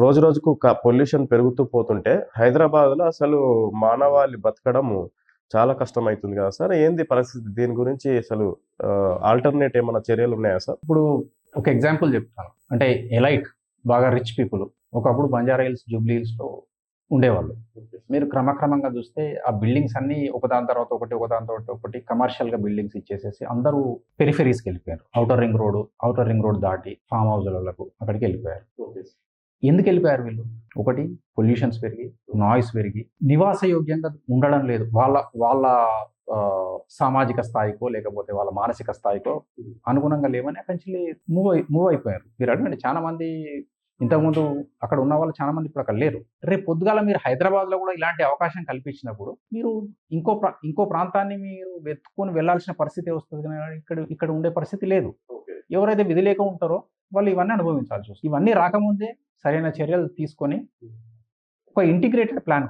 రోజు రోజుకు పొల్యూషన్ పెరుగుతూ పోతుంటే హైదరాబాద్లో అసలు మానవాళి బతకడం చాలా కష్టం అవుతుంది కదా సార్. ఏంది పరిస్థితి? దీని గురించి అసలు ఆల్టర్నేట్ ఏమైనా చర్యలు ఉన్నాయా సార్? ఇప్పుడు ఒక ఎగ్జాంపుల్ చెప్తాను. అంటే ఎలైట్ బాగా రిచ్ పీపుల్ ఒకప్పుడు బంజారా హిల్స్ జూబ్లీ హిల్స్లో ఉండేవాళ్ళు. మీరు క్రమక్రమంగా చూస్తే ఆ బిల్డింగ్స్ అన్ని ఒకదాని తర్వాత ఒకటి ఒకదాని తర్వాత ఒకటి కమర్షియల్గా బిల్డింగ్స్ ఇచ్చేసేసి అందరూ పెరిఫెరీస్కి వెళ్ళిపోయారు. Outer ring road outer ring road దాటి ఫామ్ హౌస్లకు అక్కడికి వెళ్ళిపోయారు. ఎందుకు వెళ్ళిపోయారు వీళ్ళు? ఒకటి పొల్యూషన్స్ పెరిగి నాయిస్ పెరిగి నివాస యోగ్యంగా ఉండడం లేదు. వాళ్ళ వాళ్ళ సామాజిక స్థాయికో లేకపోతే వాళ్ళ మానసిక స్థాయికో అనుగుణంగా లేవని అక్కడి నుంచి మూవ్ అయి మూవ్ అయిపోయారు. మీరు అడగండి చాలా మంది ఇంతకుముందు అక్కడ ఉన్న వాళ్ళు చాలా మంది ఇప్పుడు అక్కడ లేరు. రేపు పొద్దుగాల మీరు హైదరాబాద్లో కూడా ఇలాంటి అవకాశం కల్పించినప్పుడు మీరు ఇంకో ప్రా ఇంకో ప్రాంతాన్ని మీరు వెతుక్కొని వెళ్ళాల్సిన పరిస్థితి వస్తుంది కానీ ఇక్కడ ఇక్కడ ఉండే పరిస్థితి లేదు. ఎవరైతే విధి లేక ఉంటారో వాళ్ళు ఇవన్నీ అనుభవించాల్సి వస్తుంది. ఇవన్నీ రాకముందే సరైన చర్యలు తీసుకొని ఒక ఇంటిగ్రేటెడ్ ప్లాన్